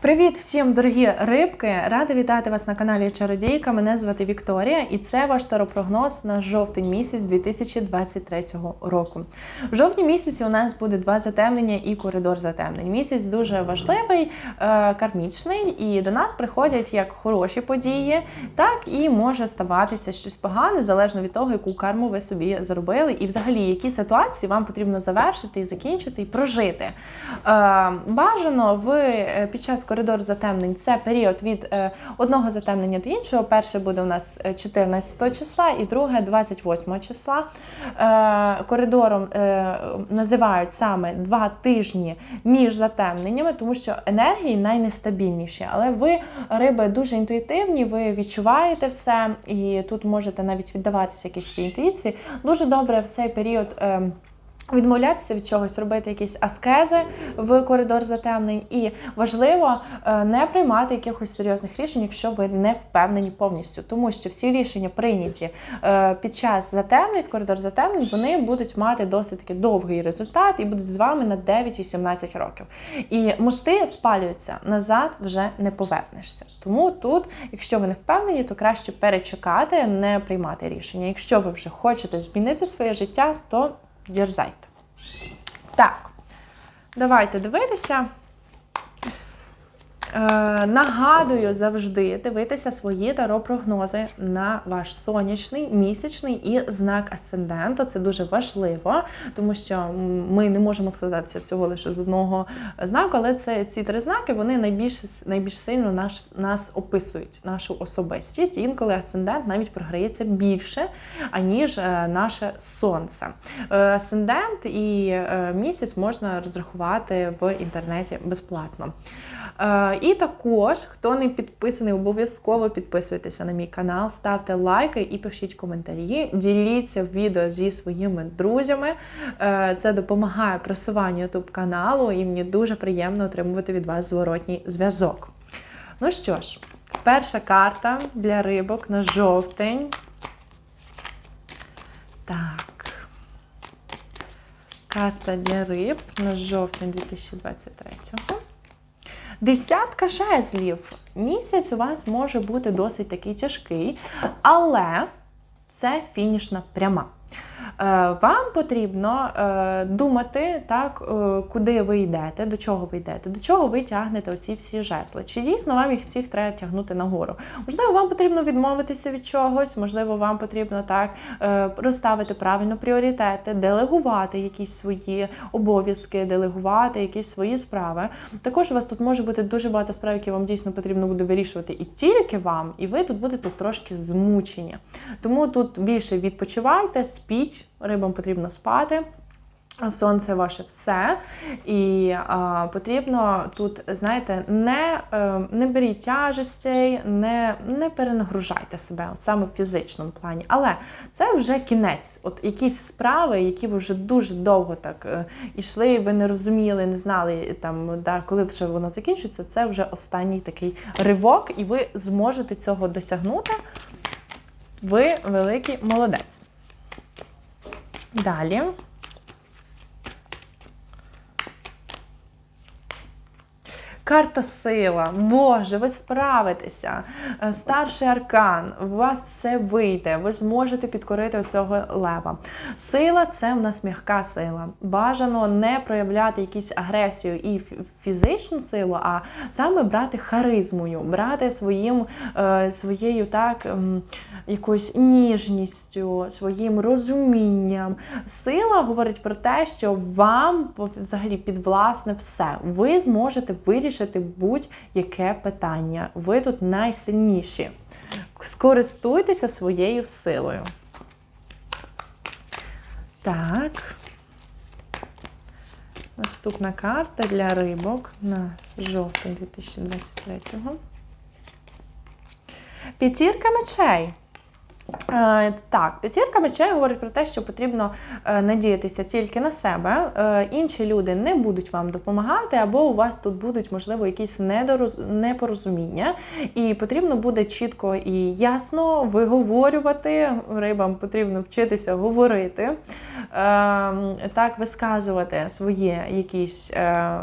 Привіт всім, дорогі рибки! Рада вітати вас на каналі Чародійка. Мене звати Вікторія, і це ваш таропрогноз на жовтень місяць 2023 року. В жовтні місяці у нас буде два затемнення і коридор затемнень. Місяць дуже важливий, е, кармічний, і до нас приходять як хороші події, так і може ставатися щось погане, залежно від того, яку карму ви собі заробили, і взагалі які ситуації вам потрібно завершити і закінчити і прожити. Е, Бажано ви е, під час коридор затемнень це період від е, одного затемнення до іншого. Перше буде у нас е, 14 числа і друге 28 числа. Е, Коридором е, називають саме два тижні між затемненнями, тому що енергії найнестабільніші. Але ви, риби, дуже інтуїтивні, ви відчуваєте все, і тут можете навіть віддаватися якісь своїй інтуїції. Дуже добре в цей період. Відмовлятися від чогось, робити якісь аскези в коридор затемнень, і важливо е, не приймати якихось серйозних рішень, якщо ви не впевнені повністю, тому що всі рішення прийняті е, під час затемнень, коридор затемнень, вони будуть мати досить таки довгий результат і будуть з вами на 9-18 років. І мости спалюються назад, вже не повернешся. Тому тут, якщо ви не впевнені, то краще перечекати, не приймати рішення. Якщо ви вже хочете змінити своє життя, то дерзайте. Так, давайте дивитися. Е, нагадую завжди дивитися свої таро-прогнози на ваш сонячний, місячний і знак асценденту. Це дуже важливо, тому що ми не можемо складатися всього лише з одного знаку, але це ці три знаки вони найбільш, найбільш сильно наш, нас описують, нашу особистість. Інколи асцендент навіть програється більше, аніж е, наше сонце. Е, Асцендент і місяць можна розрахувати в інтернеті безплатно. Е, І також, хто не підписаний, обов'язково підписуйтеся на мій канал, ставте лайки і пишіть коментарі. Діліться відео зі своїми друзями. Е, Це допомагає просуванню YouTube каналу, і мені дуже приємно отримувати від вас зворотній зв'язок. Ну що ж, перша карта для рибок на жовтень. Так. Карта для риб на жовтень 2023. Десятка жезлів. Місяць у вас може бути досить такий тяжкий, але це фінішна пряма. Е, Вам потрібно е, думати, так, е, куди ви йдете, до чого ви йдете, до чого ви тягнете оці всі жезли. Чи дійсно вам їх всіх треба тягнути нагору? Можливо, вам потрібно відмовитися від чогось, можливо, вам потрібно так розставити правильно пріоритети, делегувати якісь свої обов'язки, делегувати якісь свої справи. Також у вас тут може бути дуже багато справ, які вам дійсно потрібно буде вирішувати і тільки вам, і ви тут будете трошки змучені. Тому тут більше відпочивайте, спіть, рибам потрібно спати. Сонце ваше все, і а, потрібно тут, знаєте, не е, не беріть тяжестей, не не перенагружайте себе от саме в фізичному плані. Але це вже кінець. От якісь справи, які ви вже дуже довго так е, ішли, ви не розуміли, не знали там, да, коли вже воно закінчиться. Це вже останній такий ривок, і ви зможете цього досягнути. Ви великий молодець. Далі. Карта сила, Боже, ви справитеся. Е, Старший аркан, у вас все вийде, ви зможете підкорити цього лева. Сила це в нас м'яка сила. Бажано не проявляти якусь агресію і фізичну силу, а саме брати харизмою, брати своїм, е, своєю так, якоюсь ніжністю, своїм розумінням. Сила говорить про те, що вам взагалі підвласне все. Ви зможете вирішити будь-яке питання. Ви тут найсильніші. Скористуйтеся своєю силою. Так. Наступна карта для рибок на жовтень 2023. П'ятірка мечей. Е, Так, п'ятірка мечей говорить про те, що потрібно е, надіятися тільки на себе. Е, Інші люди не будуть вам допомагати, або у вас тут будуть, можливо, якісь непорозуміння. І потрібно буде чітко і ясно виговорювати. Рибам потрібно вчитися говорити. Так висказувати своє якісь е, е,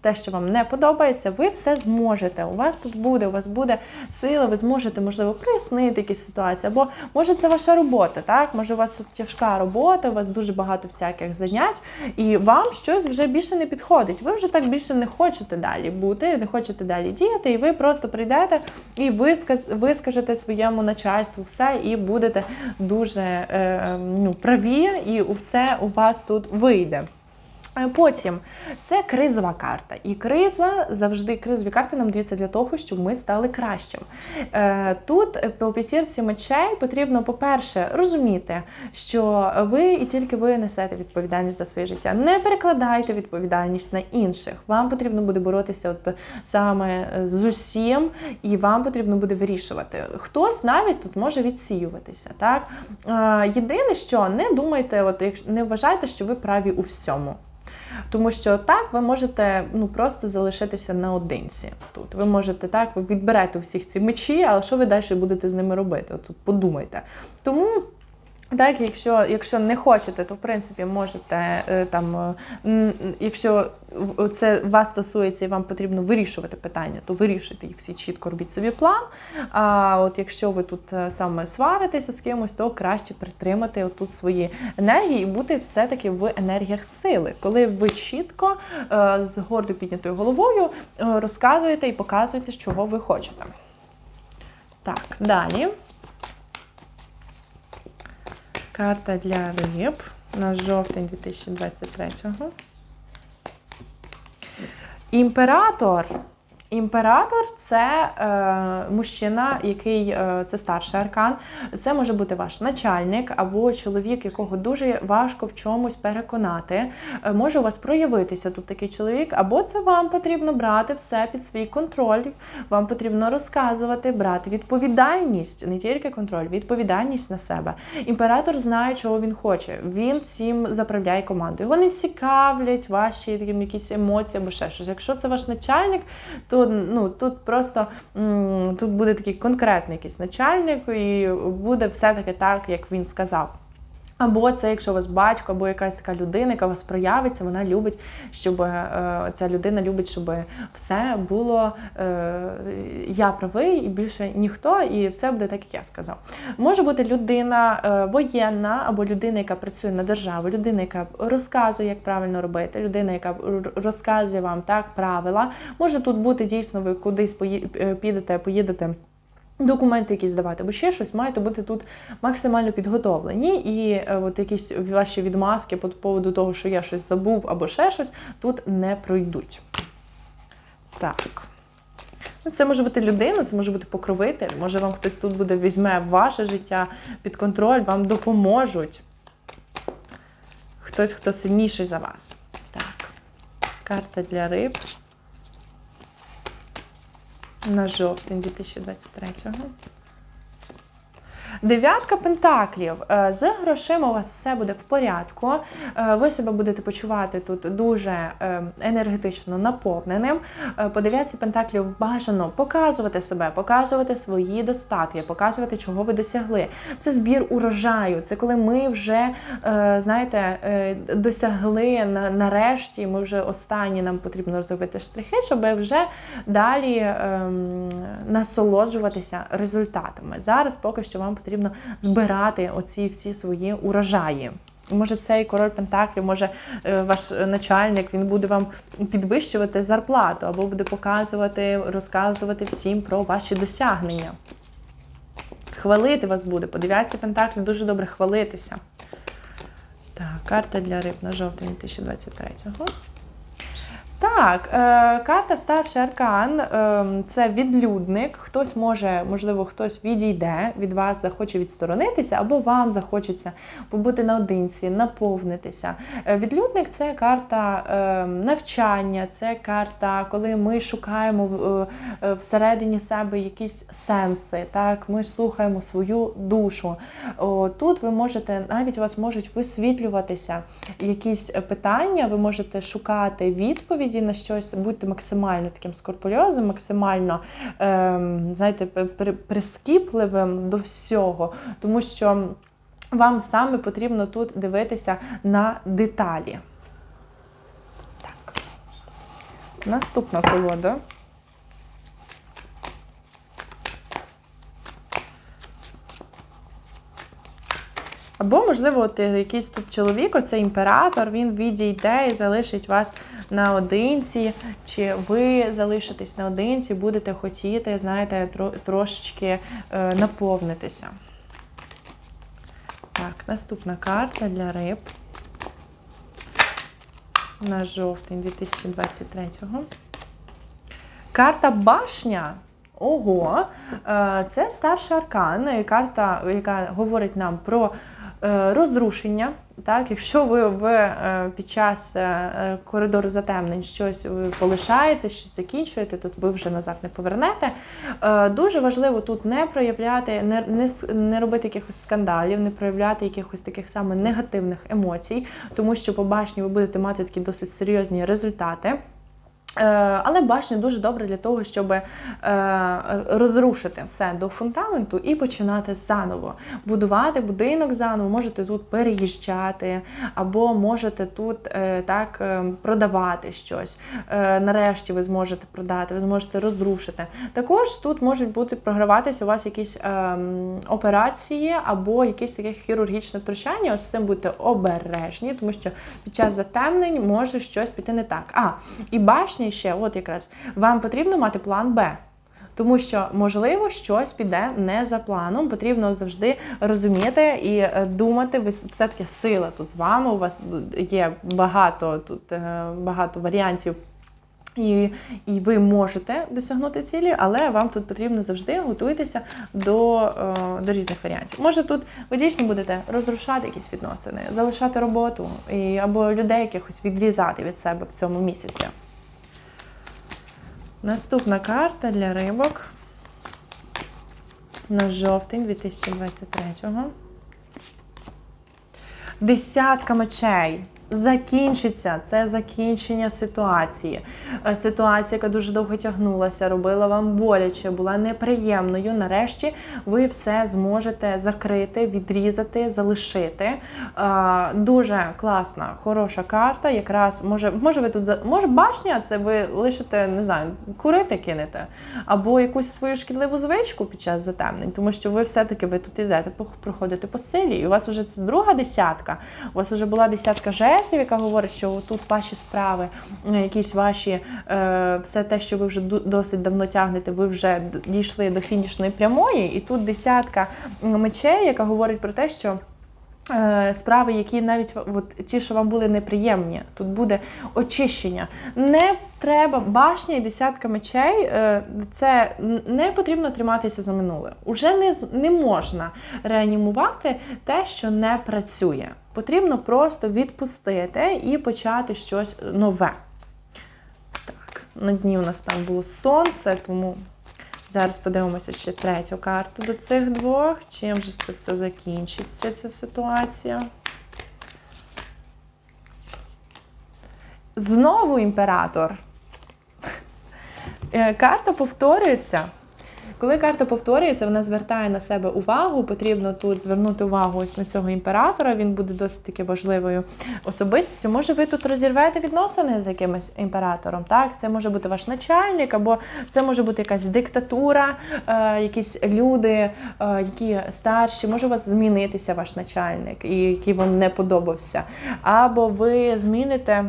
те, що вам не подобається, ви все зможете. У вас тут буде, у вас буде сила, ви зможете, можливо, прояснити якісь ситуації. Або може це ваша робота, так? Може, у вас тут тяжка робота, у вас дуже багато всяких занять, і вам щось вже більше не підходить. Ви вже так більше не хочете далі бути, не хочете далі діяти, і ви просто прийдете і вискажете своєму начальству все, і будете дуже е, ну, праві, і все у вас тут вийде. Е, Потім це кризова карта. І криза завжди кризові карти нам даються для того, щоб ми стали кращим. Е, Тут е, по п'ятірці мечей потрібно, по-перше, розуміти, що ви і тільки ви несете відповідальність за своє життя. Не перекладайте відповідальність на інших. Вам потрібно буде боротися от саме з усім, і вам потрібно буде вирішувати. Хтось навіть тут може відсіюватися. Так? Єдине, що не думайте, от, не вважайте, що ви праві у всьому. Тому що так ви можете ну просто залишитися наодинці тут. Ви можете так, ви відберете всіх ці мечі, але що ви далі будете з ними робити? От подумайте. Тому. Так, якщо, якщо не хочете, то в принципі можете е, там, е, якщо це вас стосується і вам потрібно вирішувати питання, то вирішуйте їх всі чітко, робіть собі план. А от якщо ви тут е, саме сваритеся з кимось, то краще притримати отут свої енергії і бути все-таки в енергіях сили, коли ви чітко е, з гордо піднятою головою е, розказуєте і показуєте, чого ви хочете. Так, далі. Карта для риб на жовтень 2023-го. Імператор. Імператор це е, мужчина, який е, це старший аркан. Це може бути ваш начальник або чоловік, якого дуже важко в чомусь переконати. Е, може у вас проявитися тут такий чоловік, або це вам потрібно брати все під свій контроль. Вам потрібно розказувати, брати відповідальність, не тільки контроль, відповідальність на себе. Імператор знає, чого він хоче. Він цим заправляє командою. Його не цікавлять ваші там, якісь емоції або ще щось. Якщо це ваш начальник, то ну тут просто тут буде такий конкретний якийсь начальник, і буде все-таки так, як він сказав. Або це, якщо у вас батько, або якась така людина, яка у вас проявиться, вона любить, щоб е, ця людина любить, щоб все було е, я правий і більше ніхто, і все буде так, як я сказав. Може бути людина е, воєнна, або людина, яка працює на державу, людина, яка розказує, як правильно робити, людина, яка розказує вам так правила. Може тут бути дійсно, ви кудись е, поїдете. Документи якісь здавати, або ще щось, маєте бути тут максимально підготовлені, і е, от якісь ваші відмазки по поводу того, що я щось забув або ще щось, тут не пройдуть. Так. Ну, Це може бути людина, це може бути покровитель, може вам хтось тут буде візьме ваше життя під контроль, вам допоможуть. Хтось, хто сильніший за вас. Так. Карта для риб на жовтень 2023-го. Дев'ятка пентаклів. Е, З грошима у вас все буде в порядку. Е, Ви себе будете почувати тут дуже е, енергетично наповненим. По дев'ятці пентаклів бажано показувати себе, показувати свої достатки, показувати, чого ви досягли. Це збір урожаю. Це коли ми вже знаєте, досягли нарешті. Ми вже останні нам потрібно розробити штрихи, щоб вже далі ем, насолоджуватися результатами. Зараз поки що вам потрібно збирати оці всі свої урожаї. Може, цей король Пентаклів, може е, ваш начальник, він буде вам підвищувати зарплату або буде показувати, розказувати всім про ваші досягнення. Хвалити вас буде. По дев'ятці Пентаклів дуже добре хвалитися. Так, карта для риб на жовтень 2023-го. Так, е, карта старший аркан е, це відлюдник. Хтось може, можливо, хтось відійде від вас, захоче відсторонитися, або вам захочеться побути наодинці, наповнитися. Е, відлюдник це карта е, навчання, це карта, коли ми шукаємо е, всередині себе якісь сенси. Так, ми слухаємо свою душу. Тут ви можете, навіть у вас можуть висвітлюватися якісь питання, ви можете шукати відповіді на щось, будьте максимально таким скорпульозним, максимально ем, знаєте, прискіпливим до всього, тому що. вам саме потрібно тут дивитися на деталі. Так. Наступна колода. Або, можливо, от е, якийсь тут чоловік, оцей імператор, він відійде і залишить вас наодинці, чи ви залишитесь наодинці, будете хотіти, знаєте, трошечки е, наповнитися. Так, наступна карта для риб на жовтень 2023-го. Карта башня. Ого, Е, це старший аркан, карта, яка говорить нам про розрушення. Так, якщо ви, ви е, під час е, е, коридору затемнень щось ви полишаєте, щось закінчуєте, тут ви вже назад не повернете. Е, Дуже важливо тут не проявляти, не, не, не робити якихось скандалів, не проявляти якихось таких саме негативних емоцій, тому що по башні ви будете мати такі досить серйозні результати. Е, Але башня дуже добре для того, щоб е, розрушити все до фундаменту і починати заново. Будувати будинок заново, можете тут переїжджати, або можете тут е, так продавати щось. Нарешті ви зможете продати, ви зможете розрушити. Також тут можуть бути програватися у вас якісь ем, операції або якісь таке хірургічне втручання. Ось з цим будьте обережні, тому що під час затемнень може щось піти не так. А, і башня ще, от якраз, вам потрібно мати план Б. Тому що, можливо, щось піде не за планом. Потрібно завжди розуміти і е, думати. Ви все-таки сила тут з вами. У вас є багато тут е, багато варіантів. І, і ви можете досягнути цілі, але вам тут потрібно завжди готуйтеся до, е, до різних варіантів. Може, тут ви дійсно будете розрушати якісь відносини, залишати роботу і, або людей якихось відрізати від себе в цьому місяці. Наступна карта для рибок на жовтень 2023-го. Десятка мечей. Закінчиться це закінчення ситуації. Е, Ситуація, яка дуже довго тягнулася, робила вам боляче, була неприємною. Нарешті ви все зможете закрити, відрізати, залишити. Е, Дуже класна, хороша карта. Якраз може, може ви тут може башня, це ви лишите, не знаю, курити кинете, або якусь свою шкідливу звичку під час затемнень, тому що ви все-таки ви тут йдете, проходите по силі, і у вас вже це друга десятка. У вас вже була десятка жестів, яка говорить, що тут ваші справи, е, якісь ваші, е, все те, що ви вже досить давно тягнете, ви вже дійшли до фінішної прямої, і тут десятка мечей, яка говорить про те, що. е, Справи, які навіть от, ті, що вам були неприємні, тут буде очищення. Не треба башня і десятка мечей. Це не потрібно триматися за минуле. Уже не, не можна реанімувати те, що не працює. Потрібно просто відпустити і почати щось нове. Так, на дні у нас там було сонце, тому зараз подивимося ще третю карту до цих двох. Чим же це все закінчиться, ця ситуація? Знову імператор. Е, Карта повторюється. Коли карта повторюється, вона звертає на себе увагу. Потрібно тут звернути увагу ось на цього імператора. Він буде досить таки важливою особистістю. Може, ви тут розірвете відносини з якимось імператором? Так, це може бути ваш начальник, або це може бути якась диктатура, е, якісь люди, е, які старші. Може у вас змінитися ваш начальник, і який вам не подобався. Або ви зміните.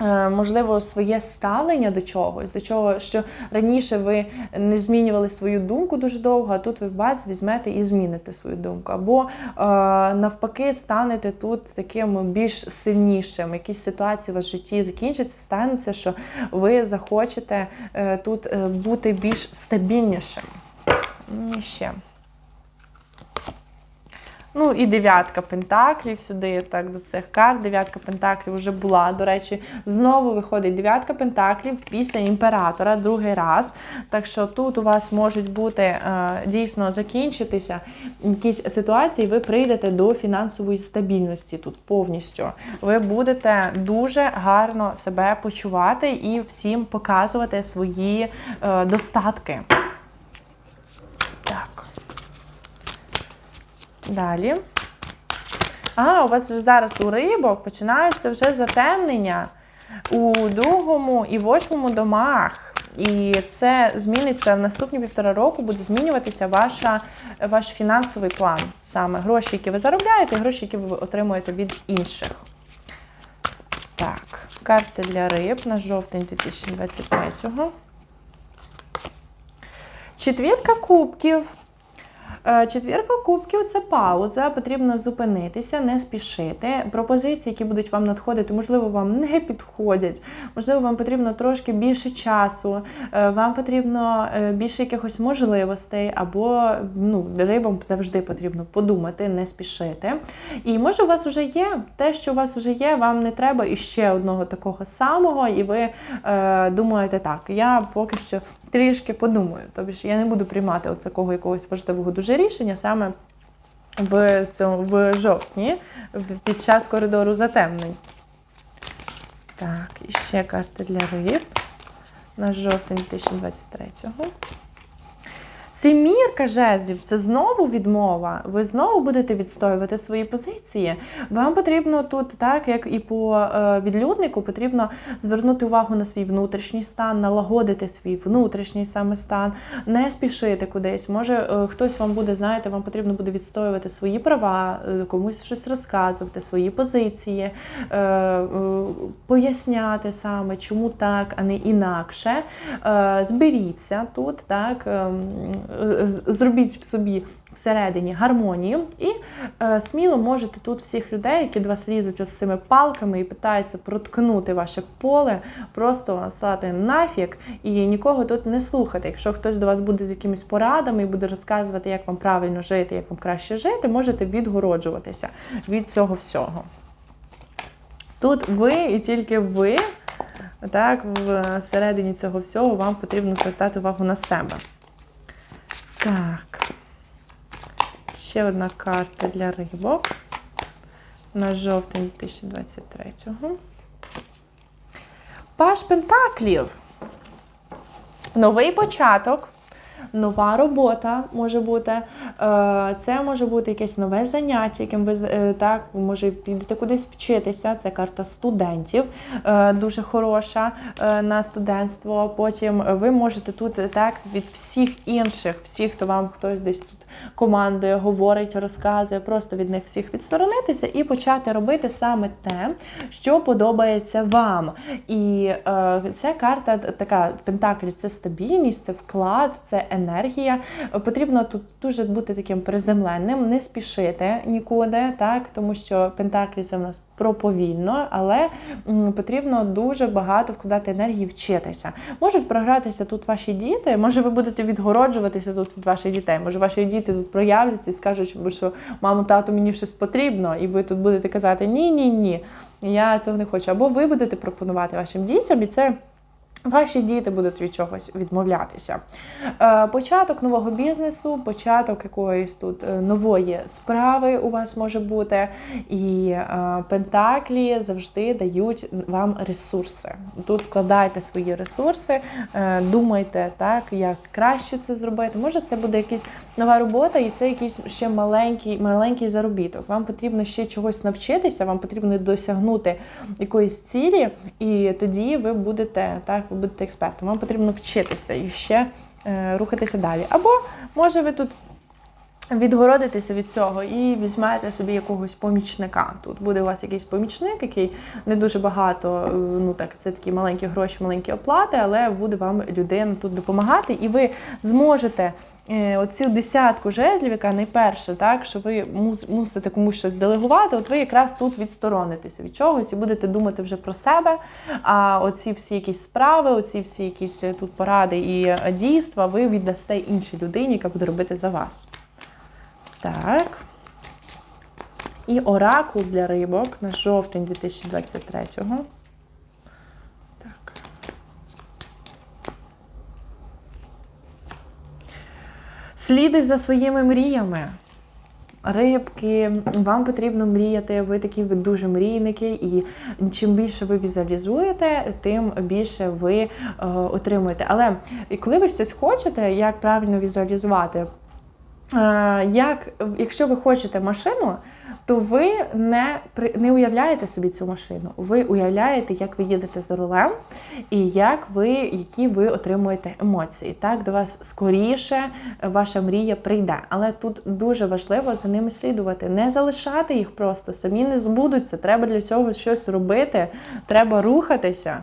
Е, Можливо, своє ставлення до чогось, до чого, що раніше ви не змінювали свою думку дуже довго, а тут ви бац, візьмете і зміните свою думку. Або е, навпаки станете тут таким більш сильнішим. Якісь ситуації у вас в житті закінчаться, станеться, що ви захочете е, тут бути більш стабільнішим. І ще. Ну і дев'ятка пентаклів сюди, так, до цих карт. Дев'ятка пентаклів вже була. До речі, знову виходить дев'ятка пентаклів після імператора другий раз. Так що тут у вас можуть бути е, дійсно закінчитися якісь ситуації, ви прийдете до фінансової стабільності тут повністю. Ви будете дуже гарно себе почувати і всім показувати свої е, достатки. Далі. А, у вас вже зараз у рибок починаються вже затемнення у другому і восьмому домах. І це зміниться в наступні півтора року, буде змінюватися ваша, ваш фінансовий план. Саме гроші, які ви заробляєте, і гроші, які ви отримуєте від інших. Так, карти для риб на жовтень 2023-го. Четвірка кубків. Е, Четвірка кубків це пауза, потрібно зупинитися, не спішити. Пропозиції, які будуть вам надходити, можливо, вам не підходять, можливо, вам потрібно трошки більше часу, е, вам потрібно е, більше якихось можливостей, або ну, рибам завжди потрібно подумати, не спішити. І може у вас вже є те, що у вас вже є, вам не треба іще одного такого самого, і ви е, думаєте, так, я поки що трішки подумаю. Тобто я не буду приймати от такого якогось важливого дуже рішення саме в цьому в жовтні, під час коридору затемнень. Так, і ще карти для риб на жовтень 2023-го. Семірка жезлів це знову відмова. Ви знову будете відстоювати свої позиції. Вам потрібно тут, так як і по е, відлюднику, потрібно звернути увагу на свій внутрішній стан, налагодити свій внутрішній саме стан, не спішити кудись. Може, е, хтось вам буде, знаєте, вам потрібно буде відстоювати свої права, е, комусь щось розказувати, свої позиції, поясняти саме, чому так, а не інакше. Зберіться тут, так, ем, зробіть собі всередині гармонію і е, сміло можете тут всіх людей, які до вас лізуть ось цими палками і питаються проткнути ваше поле, просто слати нафіг і нікого тут не слухати. Якщо хтось до вас буде з якимись порадами і буде розказувати, як вам правильно жити, як вам краще жити, можете відгороджуватися від цього всього. Тут ви і тільки ви, так, всередині цього всього вам потрібно звертати увагу на себе. Так. Ще одна карта для рибок на жовтень 2023-го. Паш Пентаклів. Новий початок, нова робота може бути. Е, Це може бути якесь нове заняття, яким ви е, так, може підете кудись вчитися. Це карта студентів, е, дуже хороша на студентство. Потім ви можете тут так від всіх інших, всіх, хто вам хтось десь тут командує, говорить, розказує, просто від них всіх відсторонитися і почати робити саме те, що подобається вам. І е, ця карта така Пентаклі це стабільність, це вклад, це енергія. Потрібно тут дуже бути таким приземленним, не спішити нікуди, так тому що Пентаклі це в нас про повільно, але потрібно дуже багато вкладати енергії вчитися. Можуть програтися тут ваші діти, може ви будете відгороджуватися тут від ваших дітей. Може ваші діти тут проявляться і скажуть, що мамо, тату, мені щось потрібно, і ви тут будете казати ні, ні, ні, я цього не хочу. Або ви будете пропонувати вашим дітям, і це. Ваші діти будуть від чогось відмовлятися. Е, Початок нового бізнесу, початок якоїсь тут е, нової справи у вас може бути. І е, пентаклі завжди дають вам ресурси. Тут вкладайте свої ресурси, думайте, так, як краще це зробити. Може, це буде якась нова робота, і це якийсь ще маленький, маленький заробіток. Вам потрібно ще чогось навчитися, вам потрібно досягнути якоїсь цілі, і тоді ви будете так, ви будете експертом. Вам потрібно вчитися і ще е, рухатися далі. Або може ви тут. Відгородитися від цього і візьмете собі якогось помічника. Тут буде у вас якийсь помічник, який не дуже багато, е, ну так, це такі маленькі гроші, маленькі оплати, але буде вам людина тут допомагати, і ви зможете е, оцю десятку жезлів, яка найперша, так, що ви мусите комусь щось делегувати, от ви якраз тут відсторонитеся від чогось і будете думати вже про себе. А оці всі якісь справи, оці всі якісь е, тут поради і дійства ви віддасте іншій людині, яка буде робити за вас. Так. І оракул для рибок на жовтень 2023-го. Так. Слідуй за своїми мріями. Рибки, вам потрібно мріяти, ви такі дуже мрійники, і чим більше ви візуалізуєте, тим більше ви е, отримуєте. Але коли ви щось хочете, як правильно візуалізувати? Е, Як, якщо ви хочете машину, то ви не, не уявляєте собі цю машину. Ви уявляєте, як ви їдете за рулем і як ви, які ви отримуєте емоції. Так, до вас скоріше ваша мрія прийде. Але тут дуже важливо за ними слідувати, не залишати їх просто, самі не збудуться. Треба для цього щось робити, треба рухатися.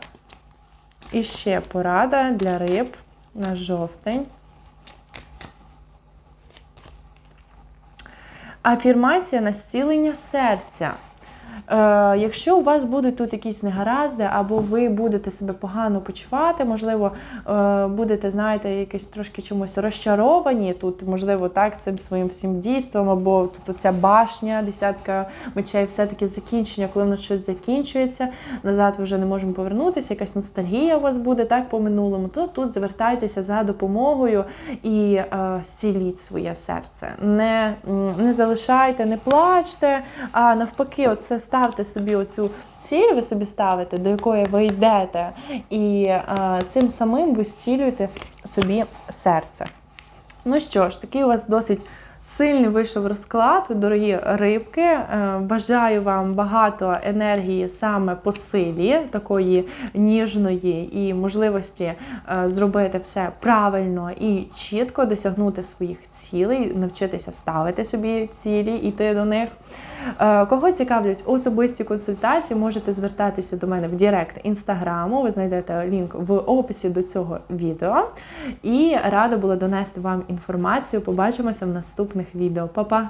І ще порада для риб на жовтень. Афірмація на зцілення серця. Е, якщо у вас будуть тут якісь негаразди, або ви будете себе погано почувати, можливо, е, будете, знаєте, якось трошки чомусь розчаровані, тут, можливо, так, цим своїм всім дійством, або тут оця башня, десятка мечей, все-таки закінчення, коли в нас щось закінчується, назад ви вже не можемо повернутися, якась ностальгія у вас буде так по минулому, то тут звертайтеся за допомогою і е, зціліть своє серце. Не, не залишайте, не плачте, а навпаки, оце ставте собі оцю ціль, ви собі ставите, до якої ви йдете, і е, цим самим ви зцілюєте собі серце. Ну що ж, такий у вас досить сильний вийшов розклад, дорогі рибки. Е, Бажаю вам багато енергії саме по силі, такої ніжної і можливості е, зробити все правильно і чітко досягнути своїх цілей, навчитися ставити собі цілі, йти до них. Е, Кого цікавлять особисті консультації, можете звертатися до мене в Директ інстаграму. Ви знайдете лінк в описі до цього відео. І рада була донести вам інформацію. Побачимося в наступних відео. Па-па!